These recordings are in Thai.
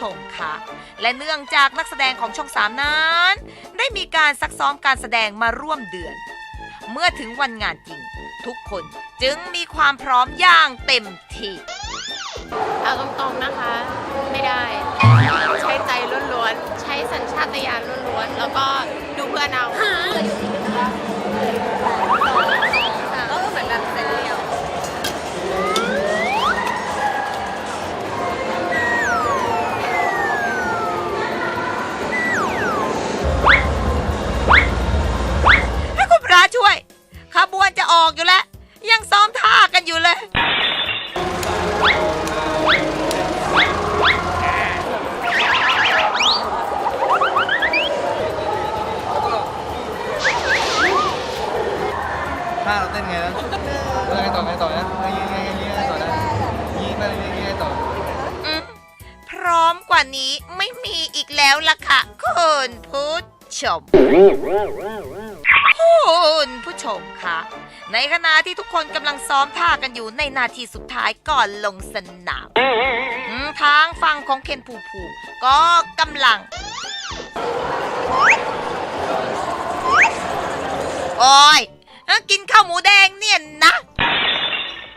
ชมค่ะ และเนื่องจากนักแสดงของช่องสามนั้น ได้มีการซักซ้อมการแสดงมาร่วมเดือน เมื่อถึงวันงานจริง ทุกคนจึงมีความพร้อมอย่างเต็มที่เอาตรงๆนะคะ ไม่ได้ ใช้ใจล้วนๆ ใช้สัญชาตญาณล้วนๆ แล้วก็ดูเพื่อนเอา ยังซ้อมท่ากันอยู่เลยถ้าเราเต้นไงนะแล้วไงต่อไงต่อนะไงไงไงไงไงต่อนะยิงไปไงไงไงต่อ อืมพร้อมกว่านี้ไม่มีอีกแล้วล่ะค่ะคุณผู้ชม คุณผู้ชมคะในขณะที่ทุกคนกำลังซ้อมท่ากันอยู่ในนาทีสุดท้ายก่อนลงสนามอืมทางฝั่งของเคนภูมิภูมิก็กำลัง โอ้ยกินข้าวหมูแดงเนี่ยนะ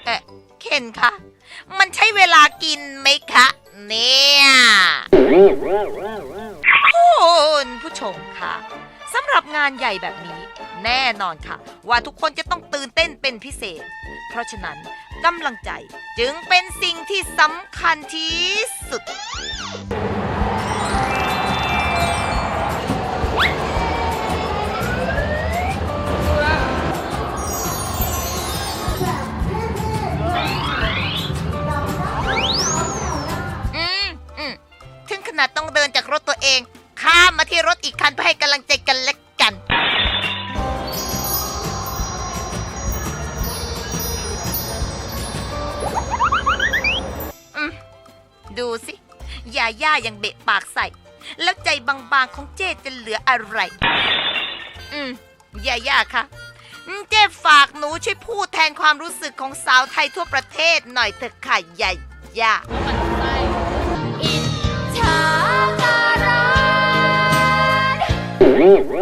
เอ๊ะเคนคะมันใช้เวลากินไหมคะ เนี่ยคุณผู้ช มค่ะสำหรับงานใหญ่แบบนี้ แน่นอนค่ะ ว่าทุกคนจะต้องตื่นเต้นเป็นพิเศษ เพราะฉะนั้นกำลังใจจึงเป็นสิ่งที่สำคัญที่สุดถึงขนาดต้องเดินจากรถตัวเอง ข้ามมาที่รถอีกคันเพื่อให้กำลังใจกันและกัน อืม ดูสิยาย่ายังเบะปากใส่ แล้วใจบางๆของเจ๊จะเหลืออะไร อืมยาย่าคะเจ๊ฝากหนูช่วยพูดแทนความรู้สึกของสาวไทยทั่วประเทศหน่อยเถอะค่ะยาย่า Cool.